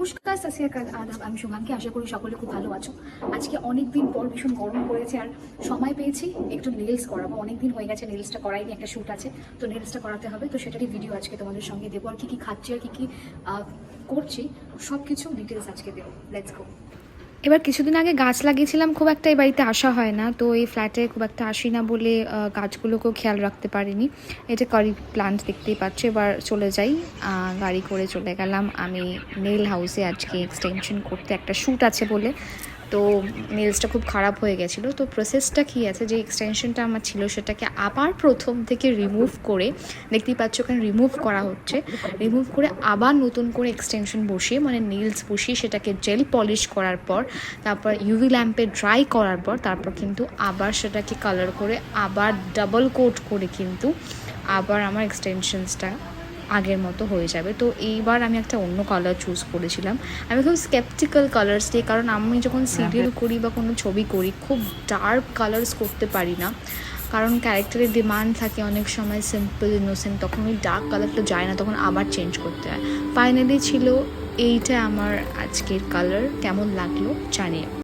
নমস্কার সাসিয়াকাল আদাব আমি শুভাঙ্কি আশা করি সকলে খুব ভালো আছো। আজকে অনেক দিন পর ভীষণ গরম পড়েছে আর সময় পেয়েছি একটু নেলস করাবো। অনেক দিন হয়ে গেছে নেলসটা করাইনি, একটা শ্যুট আছে, তো নেলসটা করাতে হবে। তো সেটারই ভিডিও আজকে তোমাদের সঙ্গে দেবো। আর কী কী খাচ্ছি, আর কী কী করছি সব কিছু ডিটেলস আজকে দেবো। লেটস গো এবার কিছুদিন আগে গাছ লাগিয়েছিলাম, খুব একটা এই বাড়িতে আসা হয় না। তো এই ফ্ল্যাটে খুব একটা আসি না বলে গাছগুলোকেও খেয়াল রাখতে পারিনি। এটা কারি প্লান্ট দেখতেই পাচ্ছি, এবার চলে যাই। গাড়ি করে চলে গেলাম। আমি নেল হাউসে আজকে এক্সটেনশন করতে একটা শ্যুট আছে বলে। তো নেলসটা খুব খারাপ হয়ে গেছিল। তো প্রসেসটা কী আছে? যে এক্সটেনশনটা আমার ছিল, সেটাকে আবার প্রথম থেকে রিমুভ করে, দেখতেই পাচ্ছ ওখানে রিমুভ করা হচ্ছে। রিমুভ করে আবার নতুন করে এক্সটেনশন বসিয়ে মানে নেলস বসিয়ে সেটাকে জেল পলিশ করার পর, তারপর ইউভি ল্যাম্পে ড্রাই করার পর, তারপর কিন্তু আবার সেটাকে কালার করে আবার ডাবল কোট করে কিন্তু আবার আমার এক্সটেনশনসটা আগের মতো হয়ে যাবে। তো এইবার আমি একটা অন্য কালার চুজ করেছিলাম। আমি খুব স্কেপটিক্যাল কালার্স দিই কারণ আমি যখন সিরিয়াল করি বা কোনো ছবি করি খুব ডার্ক কালার্স করতে পারি না। কারণ ক্যারেক্টারের ডিমান্ড থাকে অনেক সময় সিম্পল ইনোসেন্ট তখন ওই ডার্ক কালারটা যায় না তখন আবার চেঞ্জ করতে হয়। ফাইনালি ছিল এইটা আমার আজকের কালার কেমন লাগল জানিও।